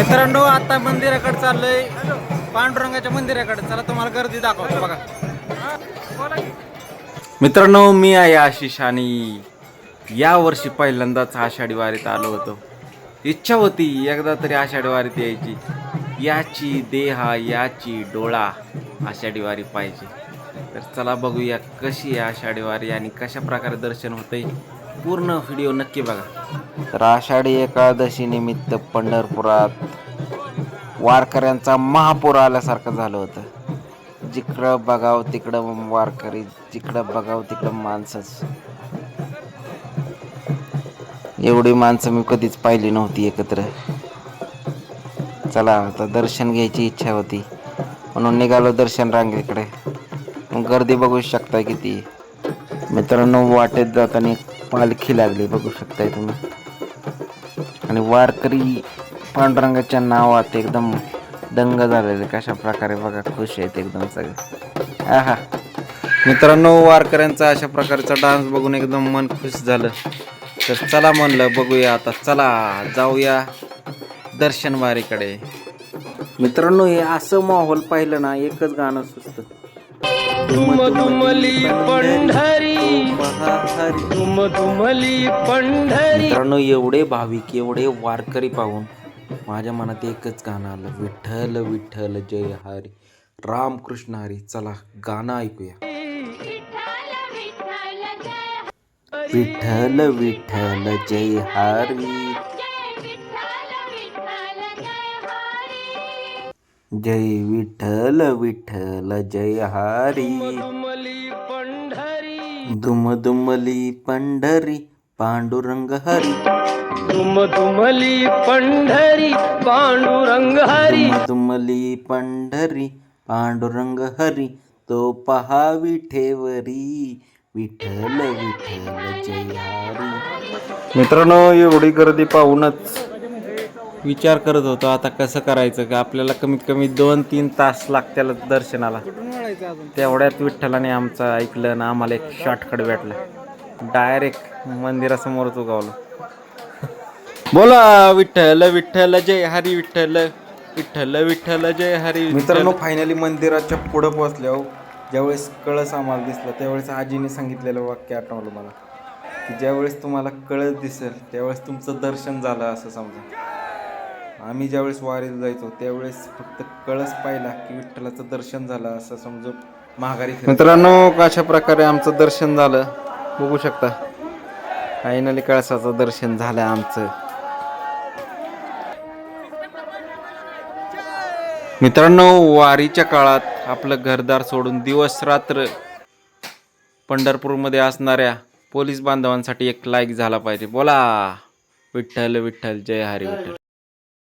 मित्रांनो आता मंदिराकडे चाललोय. पांडुरंगाच्या मंदिराकडे. चला तुम्हाला गर्दी दाखवतो बघा. मित्रांनो मी आहे आशिष आणि या वर्षी पहिल्यांदाच आषाढी वारीत आलो होतो. इच्छा होती एकदा तरी आषाढी वारीत यायची. याची देहा याची डोळा आषाढी वारी पाहिजे. तर चला बघूया कशी आहे आषाढी वारी आणि कशा प्रकारे दर्शन होते पूर्ण व्हिडिओ नक्की बघा. तर आषाढी एकादशी निमित्त पंढरपुरात वारकऱ्यांचा महापूर आल्यासारखं झालं होतं. जिकडं बघावं तिकडं वारकरी जिकडं बघावं तिकडं माणसंच एवढी माणसं मी कधीच पाहिली नव्हती एकत्र. चला आता दर्शन घ्यायची इच्छा होती. म्हणून निघालो दर्शन रांगेकडे. मग गर्दी बघू शकताय किती. मित्रांनो वाटेत जाताना पालखी लागली बघू शकताय तुम्ही. आणि वारकरी पांडुरंगाच्या नावात एकदम दंग झालेले कशा प्रकारे बघा खुश आहेत एकदम सगळे. आहा. मित्रांनो वारकऱ्यांचा अशा प्रकारचा डान्स बघून एकदम मन खुश झालं. तर चला म्हणलं बघूया आता. चला जाऊया दर्शन वारीकडे. मित्रांनो हे असं माहोल पाहिलं ना एकच गाणं सुचतं. पंढरी. मित्रांनो एवढे भाविक एवढे वारकरी पाहून माझ्या मनात एकच गाणं आलं. विठ्ठल विठ्ठल जय हरी. रामकृष्ण हरी. चला गाणं ऐकूया. विठ्ठल विठ्ठल जय हरी. जय विठ्ठल विठ्ठल जय हरी. दुमली पंढरी. दुम दुमली पंढरी. पांडुरंग हरी दुम दुमली पंढरी पांडुरंग हरी दुम दुमली पंढरी पांडुरंग हरी तो पहा विठेवरी विठ्ठल विठ्ठल जय हरी मित्रांनो एवढी गर्दी पाहूनच विचार करत होतो आता कसं करायचं? का आपल्याला कमीत कमी दोन तीन तास लागतील दर्शनाला. तेवढ्यात विठ्ठलाने आमचं ऐकलं ना आम्हाला एक शॉर्टकट भेटला. डायरेक्ट मंदिरासमोरच उगावलं. बोला विठ्ठल विठ्ठल जय हरी विठ्ठल विठ्ठल विठ्ठल जय हरी मित्रांनो फायनली मंदिराच्या पुढं पोहोचल्यावर ज्यावेळेस कळस आम्हाला दिसला त्यावेळेस आजीने सांगितलेलं वाक्य आठवलं मला. की ज्यावेळेस तुम्हाला कळस दिसेल त्यावेळेस तुमचं दर्शन झालं असं समजा. आम्ही ज्यावेळेस वारीला जायचो त्यावेळेस फक्त कळस पाहिला की विठ्ठलाचं दर्शन झालं असं समजून महागारी मित्रांनो अशा प्रकारे आमचं दर्शन झालं बघू शकता. फायनली कळसाचं दर्शन झालं आमचं. मित्रांनो वारीच्या काळात आपलं घरदार सोडून दिवस रात्र पंढरपूरमध्ये असणाऱ्या पोलीस बांधवांसाठी एक लाईक झाला पाहिजे. बोला. विठ्ठल विठ्ठल जय हरी विठ्ठल.